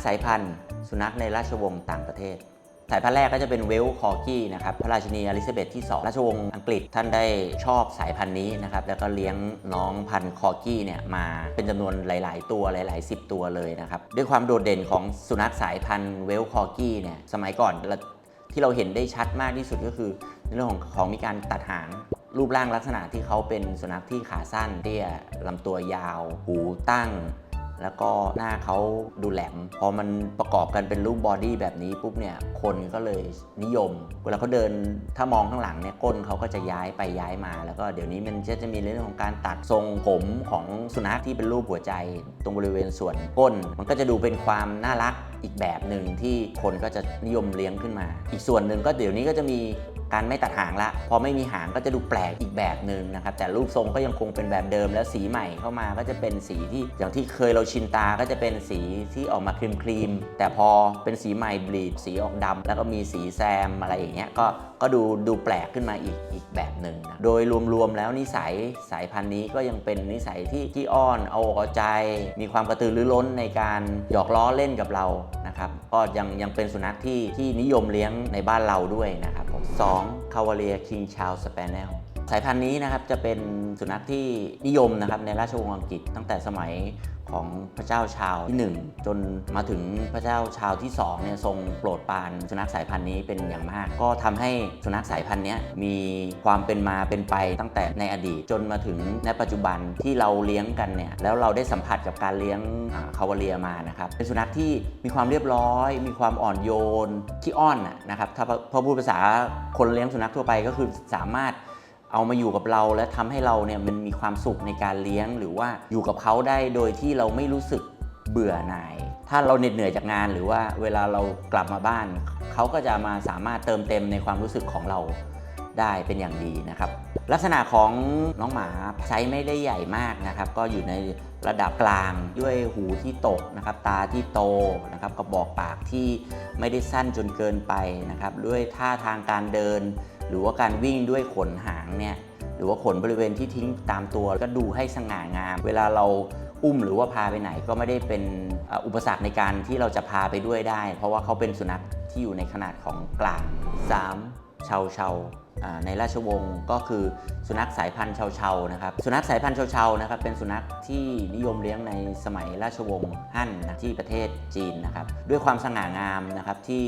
5 สายพันธุ์สุนัขในราชวงศ์ต่างประเทศ สายพันธุ์แรกก็จะเป็นเวลคอร์กี้นะครับพระราชินีอลิซาเบธที่ 2 ราชวงศ์อังกฤษท่านได้ชอบสายพันธุ์นี้นะครับแล้วก็เลี้ยงน้องพันธุ์คอร์กี้เนี่ยมาเป็นจำนวนหลาย ๆ ตัวหลาย ๆ 10 ตัวเลยนะครับด้วยความโดดเด่นของสุนัขสายพันธุ์เวลคอร์กี้เนี่ยสมัยก่อนที่เราเห็นได้ชัดมากที่สุดก็คือในเรื่องของของมีการตัดหางรูปร่างลักษณะที่เขาเป็นสุนัขที่ขาสั้นเตี้ยลำตัวยาว หูตั้ง แล้วก็หน้าเขาดูแหลม พอมันประกอบกันเป็นรูปบอดี้แบบนี้ปุ๊บเนี่ย คนก็เลยนิยม เวลาเขาเดินถ้ามองข้างหลังเนี่ยก้นเขาก็จะย้ายไปย้ายมา แล้วก็เดี๋ยวนี้มันจะมีเรื่องของการตัดทรงผมของสุนัขที่เป็นรูปหัวใจ ตรงบริเวณส่วนก้น มันก็จะดูเป็นความน่ารักอีกแบบหนึ่งที่คนก็จะนิยมเลี้ยงขึ้นมา อีกส่วนหนึ่งก็เดี๋ยวนี้ก็จะมี การไม่ตัดหางละ พอไม่มีหางก็จะดูแปลกอีกแบบหนึ่งนะครับ แต่รูปทรงก็ยังคงเป็นแบบเดิม แล้วสีใหม่เข้ามาก็จะเป็นสีที่อย่างที่เคยเราชินตาก็จะเป็นสีที่ออกมาครีมครีมๆแต่พอเป็นสีใหม่บลีดสีออกดำแล้วก็มีสีแซมอะไรอย่างเงี้ยก็ก็ดูดูแปลกขึ้นมาอีกอีกแบบหนึ่งนะโดยรวมๆแล้วนิสัยสายพันธุ์นี้ก็ยังเป็นนิสัยที่ที่อ้อนเอาอกเอาใจ มีความกระตือรือร้นในการหยอกล้อเล่นกับเรานะครับก็ยังยังเป็นสุนัขที่ที่นิยมเลี้ยงในบ้านเราด้วยนะครับ ผมสองคาวาเลียคิงชาว สายพันธุ์นี้นะครับจะเป็นสุนัขที่นิยมนะครับในราชวงศ์อังกฤษตั้งแต่สมัยของพระเจ้าชาวที่ 1 จนมาถึงพระเจ้าชาวที่2เนี่ยทรงโปรดปรานสุนัขสายพันธุ์นี้เป็นอย่างมาก ก็ทำให้สุนัขสายพันธุ์นี้มีความเป็นมาเป็นไปตั้งแต่ในอดีต จนมาถึงในปัจจุบันที่เราเลี้ยงกันเนี่ยแล้วเราได้สัมผัสกับการเลี้ยงคาวาเลียมานะครับเป็นสุนัขที่มีความเรียบร้อย มีความอ่อนโยนขี้อ้อนนะนะครับถ้าพอพูดภาษาคนเลี้ยงสุนัขทั่วไปก็คือสามารถ เอามาอยู่กับเราและทำให้เราเนี่ยมันมีความสุขในการเลี้ยง หรือว่าอยู่กับเขาได้โดยที่เราไม่รู้สึกเบื่อหน่าย ถ้าเราเหน็ดเหนื่อยจากงานหรือว่าเวลาเรากลับมาบ้าน เขาก็จะมาสามารถเติมเต็มในความรู้สึกของเราได้เป็นอย่างดีนะครับ ลักษณะของน้องหมาไซส์ไม่ได้ใหญ่มากนะครับ ก็อยู่ในระดับกลางด้วยหูที่ตกนะครับ ตาที่โตนะครับกระบอกปากที่ไม่ได้สั้นจนเกินไปนะครับ ด้วยท่าทางการเดิน หรือว่าการวิ่งด้วยขนหางเนี่ยหรือว่าขนบริเวณที่ทิ้งตามตัวก็ดูให้สง่างาม เวลาเราอุ้มหรือว่าพาไปไหนก็ไม่ได้เป็นอุปสรรคในการที่เราจะพาไปด้วยได้ เพราะว่าเขาเป็นสุนัขที่อยู่ในขนาดของกลาง 3. เชาเชาอ่าในราชวงศ์ก็คือสุนัขสายพันธุ์เชาเชานะครับสุนัขสายพันธุ์เชาเชานะครับเป็นสุนัขที่นิยมเลี้ยงในสมัยราชวงศ์ฮั่นที่ประเทศจีนนะครับด้วยความสง่างามนะครับที่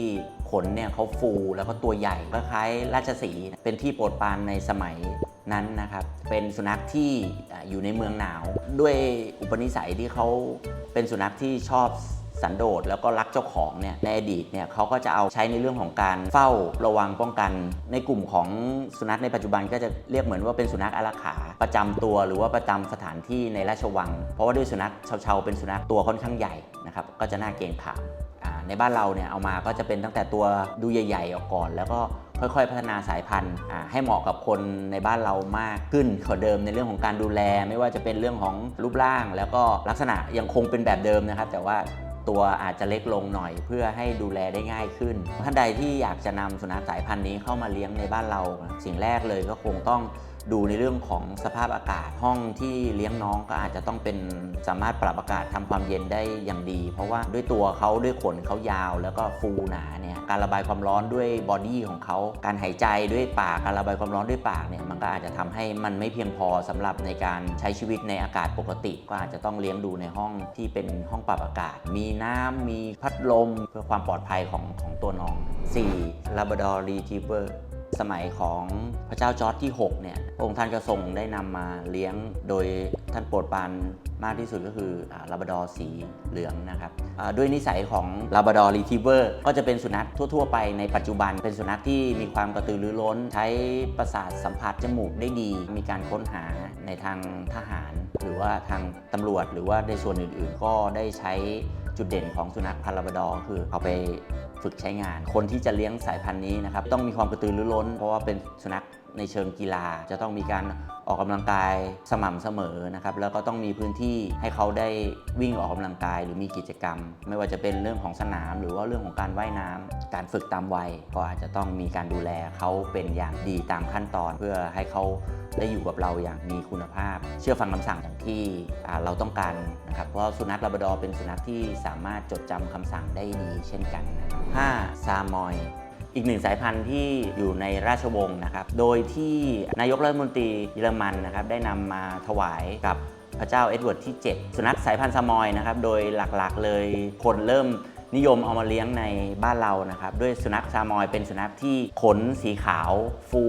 ขนเนี่ยเขาฟูแล้วก็ตัวใหญ่คล้ายๆราชสีเป็นที่โปรดปรานในสมัยนั้นนะครับ เป็นสุนัขที่อยู่ในเมืองหนาว ด้วยอุปนิสัยที่เขาเป็นสุนัขที่ชอบสันโดษแล้วก็รักเจ้าของเนี่ยในอดีตเนี่ยเขาก็จะเอาใช้ในเรื่องของการเฝ้าระวังป้องกัน ในกลุ่มของสุนัขในปัจจุบันก็จะเรียกเหมือนว่าเป็นสุนัขอารักขา ประจำตัวหรือว่าประจำสถานที่ในราชวัง เพราะว่าด้วยสุนัขเชาๆเป็นสุนัขตัวค่อนข้างใหญ่นะครับก็จะน่าเกรงขาม ในบ้านเราเนี่ยเอามาก็จะเป็นตั้งแต่ตัวดูใหญ่ๆออกก่อน แล้วก็ค่อยๆ พัฒนาสายพันธุ์ให้เหมาะกับคนในบ้านเรามากขึ้นกว่าเดิมในเรื่องของการดูแล ไม่ว่าจะเป็นเรื่องของรูปร่าง แล้วก็ลักษณะยังคงเป็นแบบเดิมนะครับ แต่ว่าตัวอาจจะเล็กลงหน่อยเพื่อให้ดูแลได้ง่ายขึ้น ท่านใดที่อยากจะนำสุนัขสายพันธุ์นี้เข้ามาเลี้ยงในบ้านเรา สิ่งแรกเลยก็คงต้อง ดูในเรื่องของสภาพอากาศห้องที่เลี้ยงน้องก็อาจจะต้องเป็นสามารถปรับอากาศทำความเย็นได้อย่างดี เพราะว่าด้วยตัวเขาด้วยขนเขายาว แล้วก็ฟูหนาเนี่ยการระบายความร้อนด้วยบอดี้ของเขาการหายใจด้วยปากการระบายความร้อนด้วยปากเนี่ยมันก็อาจจะทำให้มันไม่เพียงพอสำหรับในการใช้ชีวิตในอากาศปกติก็อาจจะต้องเลี้ยงดูในห้องที่เป็นห้องปรับอากาศ มีน้ำมีพัดลมเพื่อความปลอดภัยของของตัวน้อง 4. Labrador Retriever สมัยของพระเจ้าจอร์จที่ 6 เนี่ย องค์ท่านก็ทรงได้นำมาเลี้ยงโดยท่านโปรดปรานมากที่สุดก็คือลาบราดอร์สีเหลืองนะครับด้วยนิสัยของลาบราดอร์รีท i เวอร์ก็จะเป็นสุนัขทั่ว ๆ ไปในปัจจุบัน เป็นสุนัขที่มีความกระตือรือร้น ใช้ประสาทสัมผัสจมูกได้ดี มีการค้นหาในทางทหาร หรือว่าทางตำรวจหรือว่าในส่วนอื่นๆ ก็ได้ใช้จุดเด่นของสุนัขพันลาบราดอร์คือเอาไป ฝึกใช้งาน คนที่จะเลี้ยงสายพันธุ์นี้นะครับต้องมีความกระตือรือร้น เพราะว่าเป็นสุนัข ในเชิงกีฬา จะต้องมีการออกกำลังกายสม่ำเสมอนะครับแล้วก็ต้องมีพื้นที่ให้เขาได้วิ่งออกกำลังกายหรือมีกิจกรรม ไม่ว่าจะเป็นเรื่องของสนาม หรือว่าเรื่องของการว่ายน้ำการฝึกตามวัย ก็อาจจะต้องมีการดูแลเขาเป็นอย่างดีตามขั้นตอน เพื่อให้เขาได้อยู่กับเราอย่างมีคุณภาพ เชื่อฟังคำสั่งอย่างที่เราต้องการนะครับเพราะสุนัขลาบดอเป็นสุนัขที่สามารถจดจำคำสั่งได้ดีเช่นกันนะครับ 5. ซามอย อีกหนึ่งสายพันธุ์ที่อยู่ในราชวงศ์นะครับ โดยที่นายกรัฐมนตรีเยอรมันนะครับได้นำมาถวายกับพระเจ้าเอ็ดเวิร์ดที่ 7 สุนัขสายพันธุ์ซามอยนะครับ โดยหลักๆเลยคนเริ่ม นิยมเอามาเลี้ยงในบ้านเรานะครับ ด้วยสุนัขซามอยเป็นสุนัขที่ขนสีขาว ฟู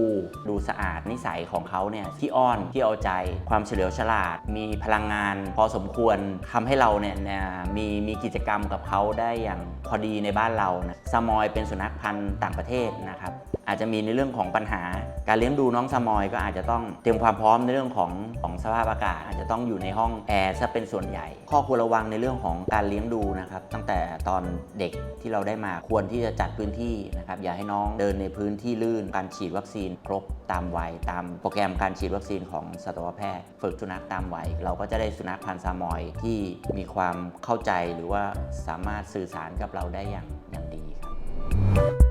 ดูสะอาดนิสัยของเขาเนี่ยที่อ้อนที่เอาใจ ความเฉลียวฉลาด มีพลังงาน พอสมควรทำให้เราเนี่ยเนี่ยมีมีกิจกรรมกับเขาได้อย่างพอดีในบ้านเรานะซามอยเป็นสุนัขพันธุ์ต่างประเทศนะครับอาจจะมีในเรื่องของปัญหา การเลี้ยงดูน้องซามอยก็อาจจะต้องเตรียมความพร้อมในเรื่องของของสภาพอากาศ อาจจะต้องอยู่ในห้องแอร์ซะเป็นส่วนใหญ่ ข้อควรระวังในเรื่องของการเลี้ยงดูนะครับ ตั้งแต่ตอนเด็กที่เราได้มาควรที่จะจัดพื้นที่นะครับอย่าให้น้องเดินในพื้นที่ลื่น การฉีดวัคซีนครบตามวัยตามโปรแกรมการฉีดวัคซีนของสัตวแพทย์ ฝึกสุนัขตามวัยเราก็จะได้สุนัขพันธุ์ซามอยที่มีความเข้าใจหรือว่าสามารถสื่อสารกับเราได้อย่างอย่างดีครับ